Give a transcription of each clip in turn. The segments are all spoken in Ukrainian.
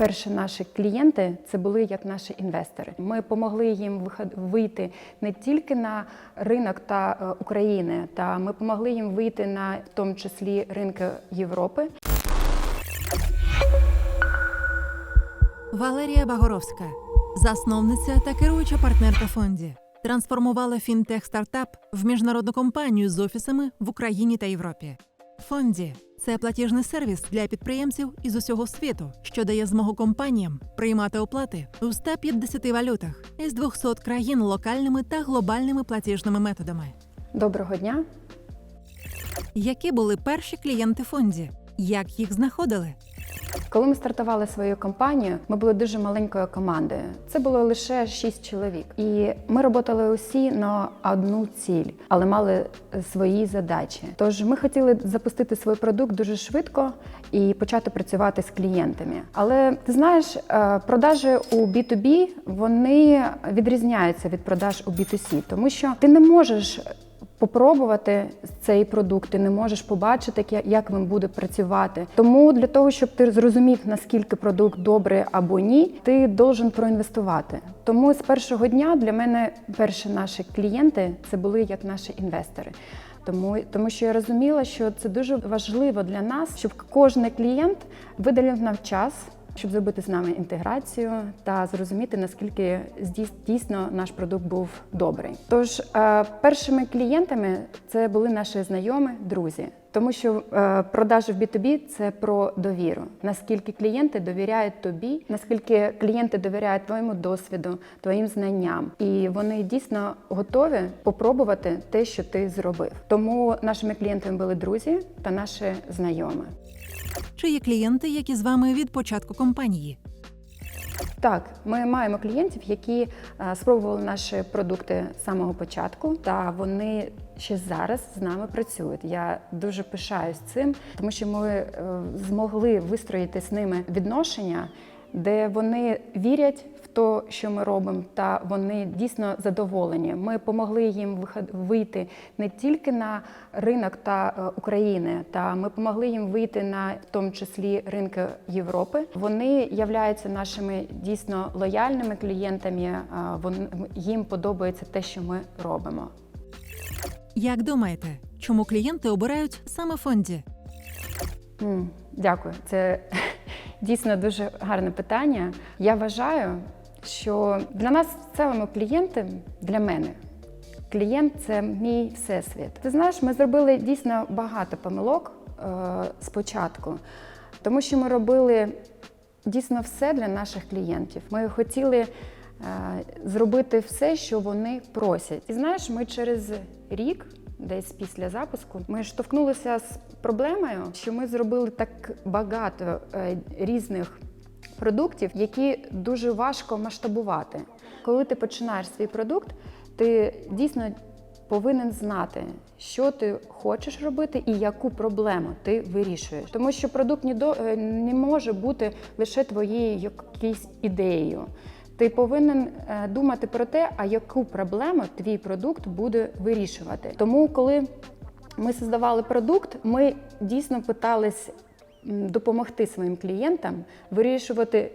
Перші наші клієнти це були як наші інвестори. Ми допомогли їм вийти не тільки на ринок та е, України, та ми допомогли їм вийти на в тому числі ринки Європи. Валерія Багоровська, засновниця та керуюча партнерка фонді, трансформувала фінтех стартап в міжнародну компанію з офісами в Україні та Європі. Фонді це платіжний сервіс для підприємців із усього світу, що дає змогу компаніям приймати оплати у 150 валютах із 200 країн локальними та глобальними платіжними методами. Доброго дня! Які були перші клієнти фонді? Як їх знаходили? Коли ми стартували свою компанію, ми були дуже маленькою командою. Це було лише шість чоловік, і ми працювали усі на одну ціль, але мали свої задачі. Тож ми хотіли запустити свій продукт дуже швидко і почати працювати з клієнтами. Але ти знаєш, е, продажі у B2B вони відрізняються від продаж у B2C, тому що ти не можеш попробувати цей продукт, ти не можеш побачити, як- він буде працювати. Тому для того, щоб ти зрозумів, наскільки продукт добрий або ні, ти должен проінвестувати. Тому з першого дня для мене перші наші клієнти це були як наші інвестори. Тому, тому що я розуміла, що це дуже важливо для нас, щоб кожен клієнт виділив нам час щоб зробити з нами інтеграцію та зрозуміти, наскільки дійсно наш продукт був добрий. Тож е, першими клієнтами це були наші знайомі, друзі. Тому що е, продажі в B2B – це про довіру. Наскільки клієнти довіряють тобі, наскільки клієнти довіряють твоєму досвіду, твоїм знанням, і вони дійсно готові попробувати те, що ти зробив. Тому нашими клієнтами були друзі та наші знайомі. Чи є клієнти, які з вами від початку компанії? Так, ми маємо клієнтів, які е, спробували наші продукти з самого початку, та вони ще зараз з нами працюють. Я дуже пишаюсь цим, тому що ми е, змогли вистроїти з ними відношення, де вони вірять те, що ми робимо, та вони дійсно задоволені. Ми допомогли їм вийти не тільки на ринок та е, України, та ми допомогли їм вийти на в тому числі ринки Європи. Вони являються нашими дійсно лояльними клієнтами. е, Вон їм подобається те, що ми робимо. Як думаєте, чому клієнти обирають саме фонді? Дякую. Це дійсно дуже гарне питання. Я вважаю, що для нас цілому клієнти, для мене, клієнт це мій всесвіт. Ти знаєш, ми зробили дійсно багато помилок е, спочатку, тому що ми робили дійсно все для наших клієнтів. Ми хотіли е, зробити все, що вони просять. І знаєш, ми через рік. Десь після запуску ми штовхнулися з проблемою, що ми зробили так багато е, різних продуктів, які дуже важко масштабувати. Коли ти починаєш свій продукт, ти дійсно повинен знати, що ти хочеш робити і яку проблему ти вирішуєш. Тому що продукт е, не може бути лише твоєю якоюсь ідеєю. Ти повинен е, думати про те, а яку проблему твій продукт буде вирішувати. Тому, коли ми создавали продукт, ми дійсно питались допомогти своїм клієнтам вирішувати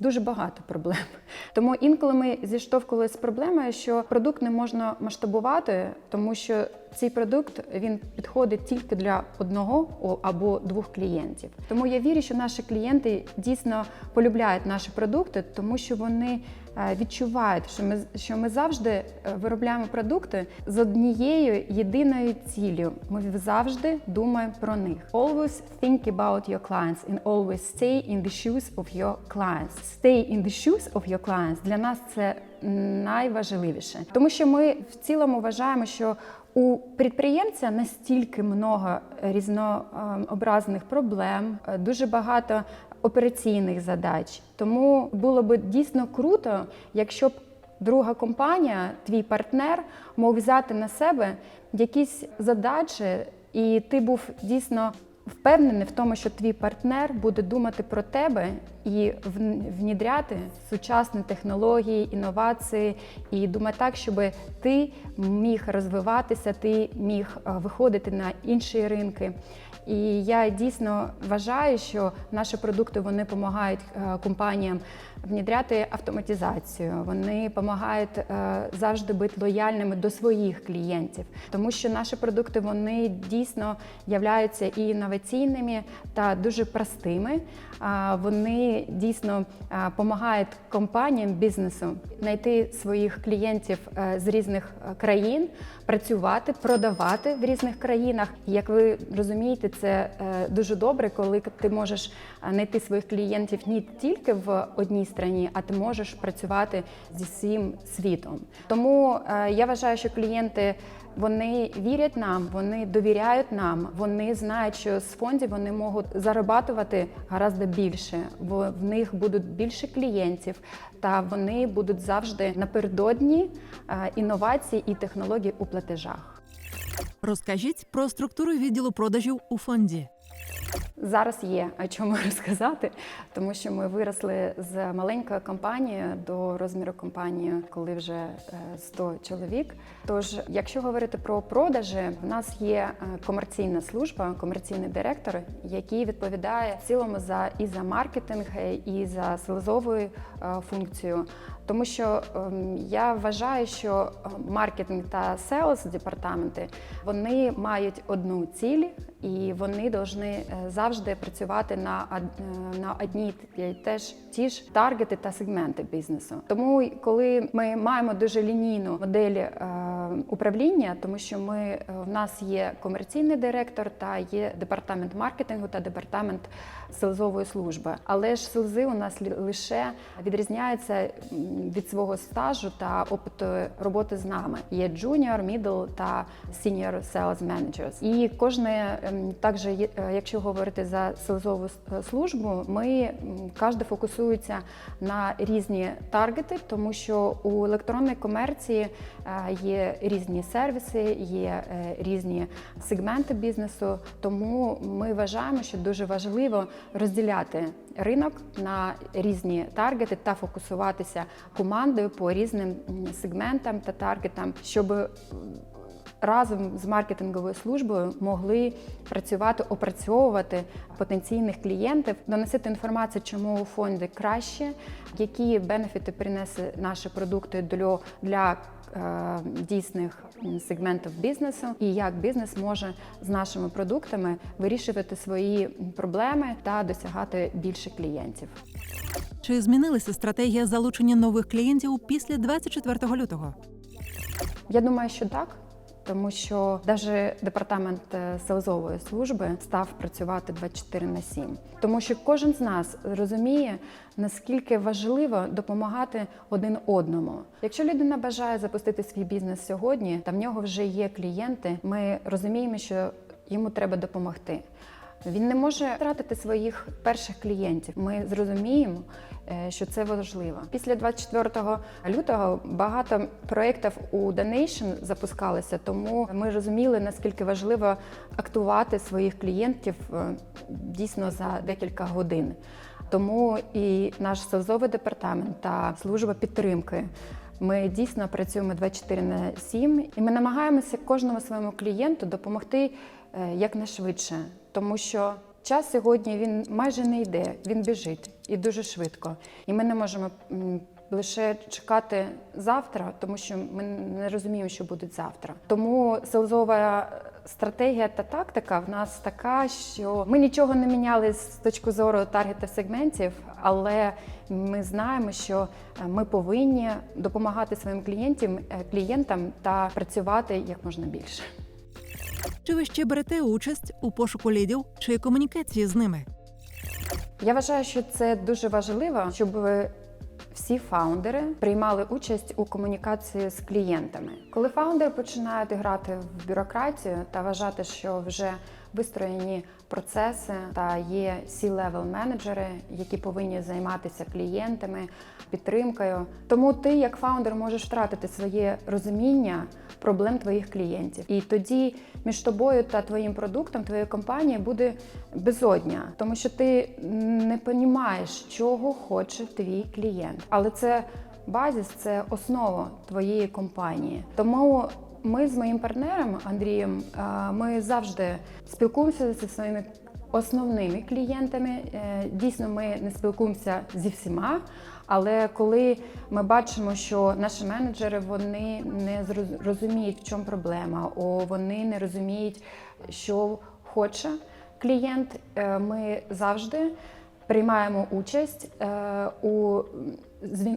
дуже багато проблем. Тому інколи ми зіштовхувалися з проблемою, що продукт не можна масштабувати, тому що цей продукт він підходить тільки для одного або двох клієнтів. Тому я вірю, що наші клієнти дійсно полюбляють наші продукти, тому що вони відчувають, що ми що ми завжди е, виробляємо продукти з однією єдиною ціллю. Ми завжди думаємо про них. Always think about your clients and always stay in the shoes of your clients. Stay in the shoes of your clients для нас це найважливіше, тому що ми в цілому вважаємо, що у підприємця настільки много різнообразних проблем, е, дуже багато операційних задач. Тому було б дійсно круто, якщо б друга компанія, твій партнер, мог взяти на себе якісь задачі, і ти був дійсно впевнений в тому, що твій партнер буде думати про тебе і внідряти сучасні технології, інновації, і думати так, щоб ти міг розвиватися, ти міг е, виходити на інші ринки. І я дійсно вважаю, що наші продукти вони допомагають е, компаніям внідряти автоматизацію. Вони допомагають е, завжди бути лояльними до своїх клієнтів, тому що наші продукти вони дійсно являються і інноваційними та дуже простими. Вони дійсно допомагають компаніям бізнесу знайти своїх клієнтів е, з різних е, країн, працювати, продавати в різних країнах. Як ви розумієте, це е, дуже добре, коли ти можеш е, знайти своїх клієнтів не тільки в одній країні, а ти можеш працювати зі всім світом. Тому е, я вважаю, що клієнти. Вони вірять нам, вони довіряють нам, вони знають, що з фондів вони можуть зарабатувати гораздо більше, бо в них будуть більше клієнтів, та вони будуть завжди напередодні інновацій і технологій у платежах. Розкажіть про структуру відділу продажів у фонді. Зараз є о чому розказати, тому що ми виросли з маленької компанії до розміру компанії, коли вже е, 100 чоловік. Тож, якщо говорити про продажі, в нас є е, комерційна служба, комерційний директор, який відповідає в цілому за і за маркетинг, е, і за селезовою е, функцію. Тому що ем, я вважаю, що е, маркетинг та селс департаменти вони мають одну ціль, і вони повинні завжди працювати на, е, на одні теж ті ж таргети та сегменти бізнесу. Тому коли ми маємо дуже лінійну модель е, управління, тому що ми е, в нас є комерційний директор та є департамент маркетингу та департамент селзової служби. Але ж селзи у нас лише відрізняються від свого стажу та опиту роботи з нами. Є junior, middle та senior sales managers. І кожне ем, також, е, якщо говорити за селзову е, службу, ми кожен фокусується на різні таргети, тому що у електронній комерції є різні сервіси, є е, різні сегменти бізнесу. Тому ми вважаємо, що дуже важливо розділяти ринок на різні таргети та фокусуватися командою по різним сегментам та таргетам, щоб разом з маркетинговою службою могли працювати, опрацьовувати потенційних клієнтів, доносити інформацію, чому у фонді краще, які бенефіти принесе наші продукти для, дійсних сегментів бізнесу, і як бізнес може з нашими продуктами вирішувати свої проблеми та досягати більше клієнтів. Чи змінилася стратегія залучення нових клієнтів після 24 лютого? Я думаю, що так. Тому що навіть департамент селезової служби став працювати 24 на 7. Тому що кожен з нас розуміє, наскільки важливо допомагати один одному. Якщо людина бажає запустити свій бізнес сьогодні, та в нього вже є клієнти, ми розуміємо, що йому треба допомогти. Він не може втратити своїх перших клієнтів. Ми зрозуміємо, е, що це важливо. Після 24 лютого багато проєктів у Donation запускалися, тому ми розуміли, наскільки важливо актувати своїх клієнтів е, дійсно за декілька годин. Тому і наш селзовий департамент та служба підтримки. Ми дійсно працюємо 24 на 7 і ми намагаємося кожному своєму клієнту допомогти е, якнайшвидше, тому що час сьогодні він майже не йде, він біжить і дуже швидко. І ми не можемо лише чекати завтра, тому що ми не розуміємо, що буде завтра. Тому селзова стратегія та тактика в нас така, що ми нічого не міняли з точки зору таргетів сегментів, але ми знаємо, що е, ми повинні допомагати своїм клієнтам, клієнтам та працювати як можна більше. Чи ви ще берете участь у пошуку лідів чи комунікації з ними? Я вважаю, що це дуже важливо, щоб всі фаундери приймали участь у комунікації з клієнтами. Коли фаундери починають грати в бюрократію та вважати, що вже вистроєні процеси та є C-level менеджери, які повинні займатися клієнтами, підтримкою. Тому ти, як фаундер, можеш втратити своє розуміння проблем твоїх клієнтів. І тоді між тобою та твоїм продуктом, твоєю компанією буде безодня, тому що ти не розумієш, чого хоче твій клієнт. Але це базіс, це основа твоєї компанії. Тому ми з моїм партнером Андрієм е, ми завжди спілкуємося зі своїми основними клієнтами. Е, Дійсно, ми не спілкуємося зі всіма. Але коли ми бачимо, що наші менеджери вони не розуміють, в чому проблема, о, вони не розуміють, що хоче клієнт, е, ми завжди приймаємо участь е, у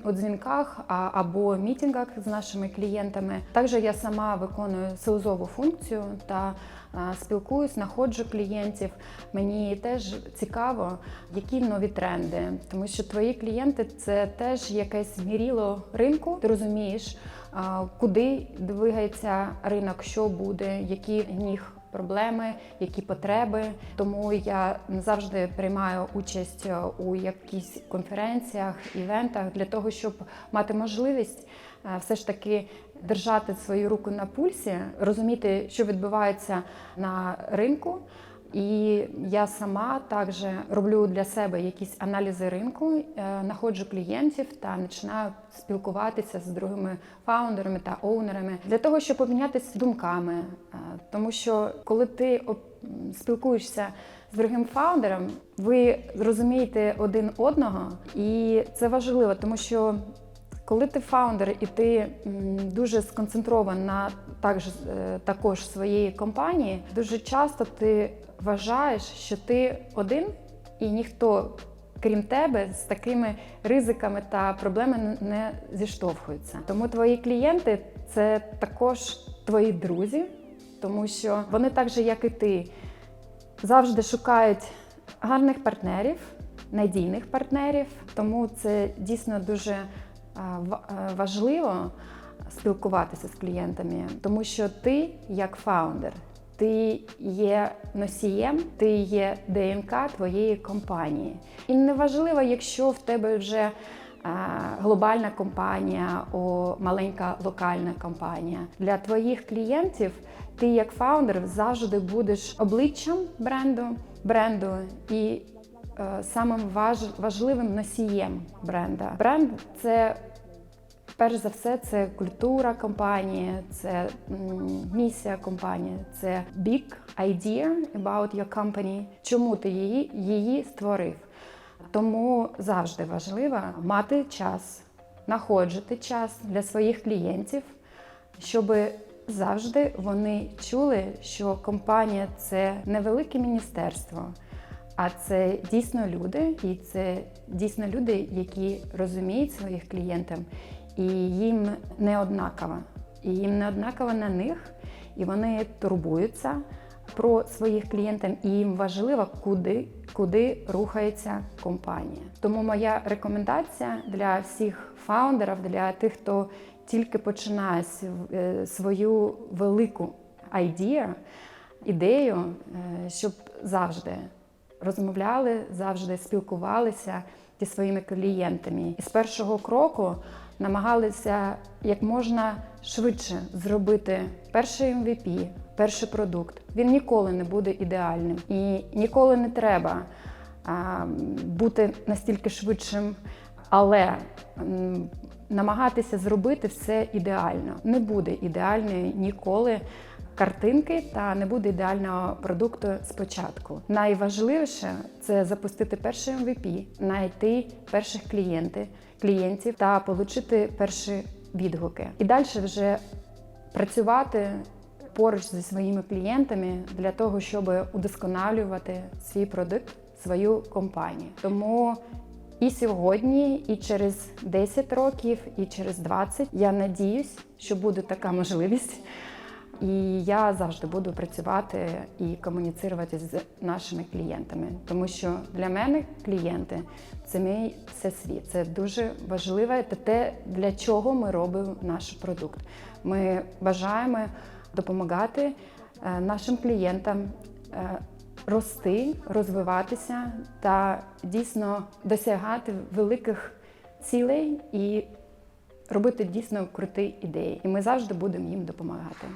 у дзвінках або мітингах з нашими клієнтами. Також я сама виконую селезову функцію та е, спілкуюсь, знаходжу клієнтів. Мені теж цікаво, які нові тренди, тому що твої клієнти це теж якесь міріло ринку. Ти розумієш, куди двигається ринок, що буде, які них проблеми, які потреби. Тому я завжди приймаю участь е, у якихось конференціях, івентах для того, щоб мати можливість е, все ж таки держати свою руку на пульсі, розуміти, що відбувається на ринку. І я сама також роблю для себе якісь аналізи ринку, е, знаходжу клієнтів та починаю спілкуватися з другими фаундерами та оунерами для того, щоб обмінятися думками. Е, Тому що коли ти спілкуєшся з другим фаундером, ви розумієте один одного, і це важливо, тому що коли ти фаундер і ти дуже сконцентрований на також, е, також своєї компанії, дуже часто ти вважаєш, що ти один і ніхто. Крім тебе, з такими ризиками та проблемами не зіштовхуються. Тому твої клієнти це також твої друзі, тому що вони так же, як і ти, завжди шукають гарних партнерів, надійних партнерів. Тому це дійсно дуже ва- а, важливо спілкуватися з клієнтами, тому що ти, як фаундер, ти є носієм, ти є ДНК твоєї компанії. І неважливо, якщо в тебе вже а, глобальна компанія, о, маленька локальна компанія. Для твоїх клієнтів ти, як фаундер, завжди будеш обличчям бренду, бренду і е, самим важ- важливим носієм бренда. Бренд це перш за все це культура компанії, це місія компанії, це big idea about your company. Чому ти її, її створив? Тому завжди важливо мати час, знаходжити час для своїх клієнтів, щоб завжди вони чули, що компанія це невелике міністерство, а це дійсно люди, і це дійсно люди, які розуміють своїх клієнтів, і їм не однаково. І їм не однаково на них, і вони турбуються про своїх клієнтів, і їм важливо, куди, куди рухається компанія. Тому моя рекомендація для всіх фаундерів, для тих, хто тільки починає е, свою велику idea, ідею, е, щоб завжди розмовляли, завжди спілкувалися зі своїми клієнтами. І з першого кроку намагалися як можна швидше зробити перший MVP, перший продукт. Він ніколи не буде ідеальним і ніколи не треба бути настільки швидшим, але намагатися зробити все ідеально. Не буде ідеальної ніколи картинки та не буде ідеального продукту спочатку. Найважливіше це запустити перший MVP, знайти перших клієнти, клієнтів та отримати перші відгуки. І далі вже працювати поруч зі своїми клієнтами для того, щоб удосконалювати свій продукт, свою компанію. Тому і сьогодні, і через 10 років, і через 20 я надіюсь, що буде така можливість. І я завжди буду працювати і комуніцирувати з нашими клієнтами, тому що для мене клієнти це мій всесвіт. Це дуже важливе та те, для чого ми робимо наш продукт. Ми бажаємо допомагати е, нашим клієнтам е, рости, розвиватися та дійсно досягати великих цілей і робити дійсно круті ідеї. І ми завжди будемо їм допомагати.